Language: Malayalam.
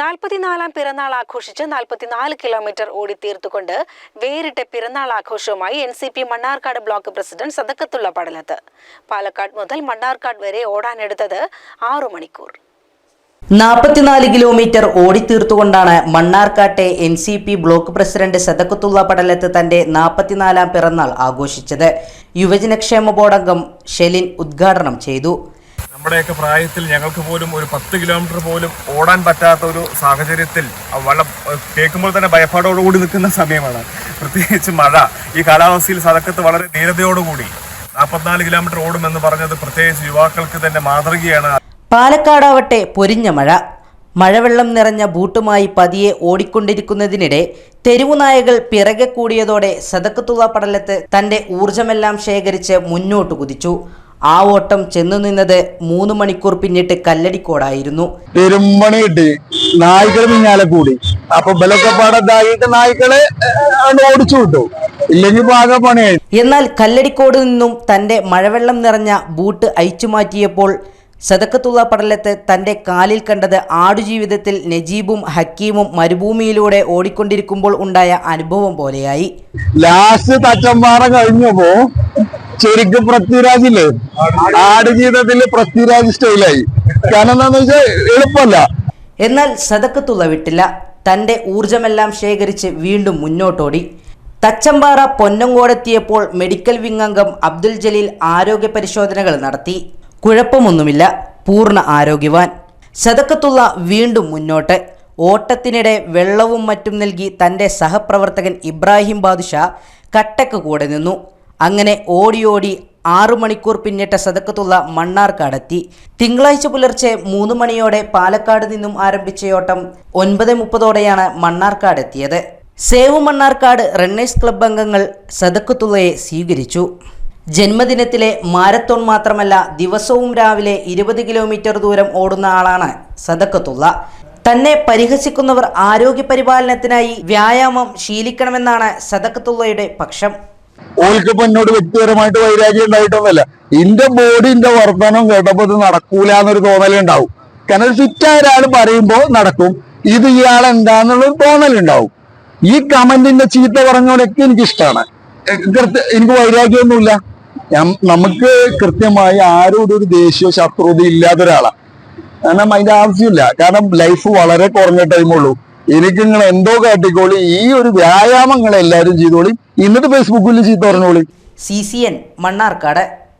നാൽപ്പത്തിനാലാം പിറന്നാൾ ആഘോഷിച്ച് നാൽപ്പത്തിനാല് കിലോമീറ്റർ ഓടി തീർത്തുകൊണ്ട് വേറിട്ട പിറന്നാൾ ആഘോഷവുമായി N C P Mannarkkad block president Sadakkathulla Padalath. Palakkad മുതൽ മണ്ണാർക്കാട് വരെ ഓടാനെടുത്തത് ആറു മണിക്കൂർ. നാൽപ്പത്തിനാല് കിലോമീറ്റർ ഓടിത്തീർത്തുകൊണ്ടാണ് മണ്ണാർക്കാട്ടെ N C P block president Sadakkathulla Padalath തന്റെ നാൽപ്പത്തിനാലാം പിറന്നാൾ ആഘോഷിച്ചത്. യുവജനക്ഷേമ ബോർഡംഗം ഷെലിൻ ഉദ്ഘാടനം ചെയ്തു. നമ്മുടെയൊക്കെ പ്രായത്തിൽ ഞങ്ങൾക്ക് പോലും ഒരു പത്ത് കിലോമീറ്റർ പോലും ഓടാൻ പറ്റാത്ത ഒരു സാഹചര്യത്തിൽ വെള്ളം കേൾക്കുമ്പോൾ തന്നെ ഭയപ്പാടോടുകൂടി നിൽക്കുന്ന സമയമാണ്. പ്രത്യേകിച്ച് മഴ. ഈ കാലാവസ്ഥയിൽ സതക്കത്ത് വളരെ ധീരതയോടുകൂടി നാൽപ്പത്തിനാല് കിലോമീറ്റർ ഓടുമെന്ന് പറഞ്ഞത് പ്രത്യേകിച്ച് യുവാക്കൾക്ക് തന്നെ മാതൃകയാണ്. പാലക്കാടാവട്ടെ പൊരിഞ്ഞ മഴ. മഴവെള്ളം നിറഞ്ഞ ബൂട്ടുമായി പതിയെ ഓടിക്കൊണ്ടിരിക്കുന്നതിനിടെ തെരുവുനായകൾ പിറകെ കൂടിയതോടെ സതക്കത്തുള്ള പടലത്ത് തന്റെ ഊർജമെല്ലാം ശേഖരിച്ച് മുന്നോട്ട് കുതിച്ചു. ആ ഓട്ടം ചെന്നു നിന്നത് മൂന്ന് മണിക്കൂർ പിന്നിട്ട് കല്ലടിക്കോടായിരുന്നു. പെരുമണി കിട്ടി. നായ്ക്കൾ പിന്നാലെ കൂടി. അപ്പൊ ബലൊക്കെ പാടത്തായിട്ട് നായ്ക്കളെ ഓടിച്ചു വിട്ടു. ഇല്ലെങ്കിൽ പാക പണിയായി. എന്നാൽ കല്ലടിക്കോട് നിന്നും തന്റെ മഴവെള്ളം നിറഞ്ഞ ബൂട്ട് അയച്ചു മാറ്റിയപ്പോൾ സദക്കത്തുള്ള പടലത്ത് തന്റെ കാലിൽ കണ്ടത് ആടുജീവിതത്തിൽ നജീബും ഹക്കീമും മരുഭൂമിയിലൂടെ ഓടിക്കൊണ്ടിരിക്കുമ്പോൾ ഉണ്ടായ അനുഭവം പോലെയായി. ലാസ്റ്റ് തച്ചമ്പാറ കഴിഞ്ഞപ്പോ ശരിക്കും പൃഥ്വിരാജില്ലേ ആടുജീവിതത്തിൽ പൃഥ്വിരാജ് സ്റ്റൈലായി കാരണം എന്താന്ന് വെച്ചാൽ എളുപ്പമല്ല. എന്നാൽ സതക്കത്തുള്ള വിട്ടില്ല. തന്റെ ഊർജമെല്ലാം ശേഖരിച്ച് വീണ്ടും മുന്നോട്ടോടി. തച്ചമ്പാറ പൊന്നങ്കോടെത്തിയപ്പോൾ മെഡിക്കൽ വിംഗംഗം അബ്ദുൽ ജലീൽ ആരോഗ്യ പരിശോധനകൾ നടത്തി. കുഴപ്പമൊന്നുമില്ല. പൂർണ ആരോഗ്യവാൻ. ശതക്കത്തുള്ള വീണ്ടും മുന്നോട്ട്. ഓട്ടത്തിനിടെ വെള്ളവും മറ്റും നൽകി തന്റെ സഹപ്രവർത്തകൻ ഇബ്രാഹിം ബാദുഷ കട്ടക്ക് കൂടെ നിന്നു. അങ്ങനെ ഓടി ഓടി ആറു മണിക്കൂർ പിന്നിട്ട സദക്കത്തുള്ള മണ്ണാർക്കാടെത്തി. തിങ്കളാഴ്ച പുലർച്ചെ മൂന്ന് മണിയോടെ പാലക്കാട് നിന്നും ആരംഭിച്ച ഓട്ടം ഒൻപത് മുപ്പതോടെയാണ് മണ്ണാർക്കാടെത്തിയത്. സേവ് മണ്ണാർക്കാട് റണ്ണേഴ്സ് ക്ലബ് അംഗങ്ങൾ സദക്കത്തുള്ളയെ സ്വീകരിച്ചു. ജന്മദിനത്തിലെ മാരത്തോൺ മാത്രമല്ല ദിവസവും രാവിലെ ഇരുപത് കിലോമീറ്റർ ദൂരം ഓടുന്ന ആളാണ് സദക്കത്തുള്ള. തന്നെ പരിഹസിക്കുന്നവർ ആരോഗ്യ പരിപാലനത്തിനായി വ്യായാമം ശീലിക്കണമെന്നാണ് സദക്കത്തുള്ളയുടെ പക്ഷം. ഓൽക്കിപ്പോ എന്നോട് വ്യക്തിപരമായിട്ട് വൈരാഗ്യം ഉണ്ടായിട്ടൊന്നുമല്ല. എന്റെ ബോഡിന്റെ വർധനം കേട്ടപ്പോ ഇത് നടക്കൂല എന്നൊരു തോന്നലുണ്ടാവും. കാരണം ഒരു ഫിറ്റായ ഒരാൾ പറയുമ്പോ നടക്കും. ഇത് ഇയാൾ എന്താന്നുള്ളൊരു തോന്നലുണ്ടാവും. ഈ കമന്റിന്റെ ചീത്ത പറഞ്ഞോടൊക്കെ എനിക്ക് ഇഷ്ടമാണ് എനിക്ക് വൈരാഗ്യമൊന്നുമില്ല. നമുക്ക് കൃത്യമായി ആരോടും ഒരു ദേഷ്യമോ ശത്രുത ഇല്ലാത്ത ഒരാളാണ് കാരണം അതിന്റെ ആവശ്യമില്ല. കാരണം ലൈഫ് വളരെ കുറഞ്ഞ ടൈമുള്ളൂ എനിക്ക് നിങ്ങൾ എന്തോ കാട്ടിക്കോളി ഈ ഒരു വ്യായാമങ്ങൾ എല്ലാവരും ചെയ്തോളി. എന്നിട്ട് ഫേസ്ബുക്കിൽ ചീത്ത പറഞ്ഞോളി. C C N Mannarkkad.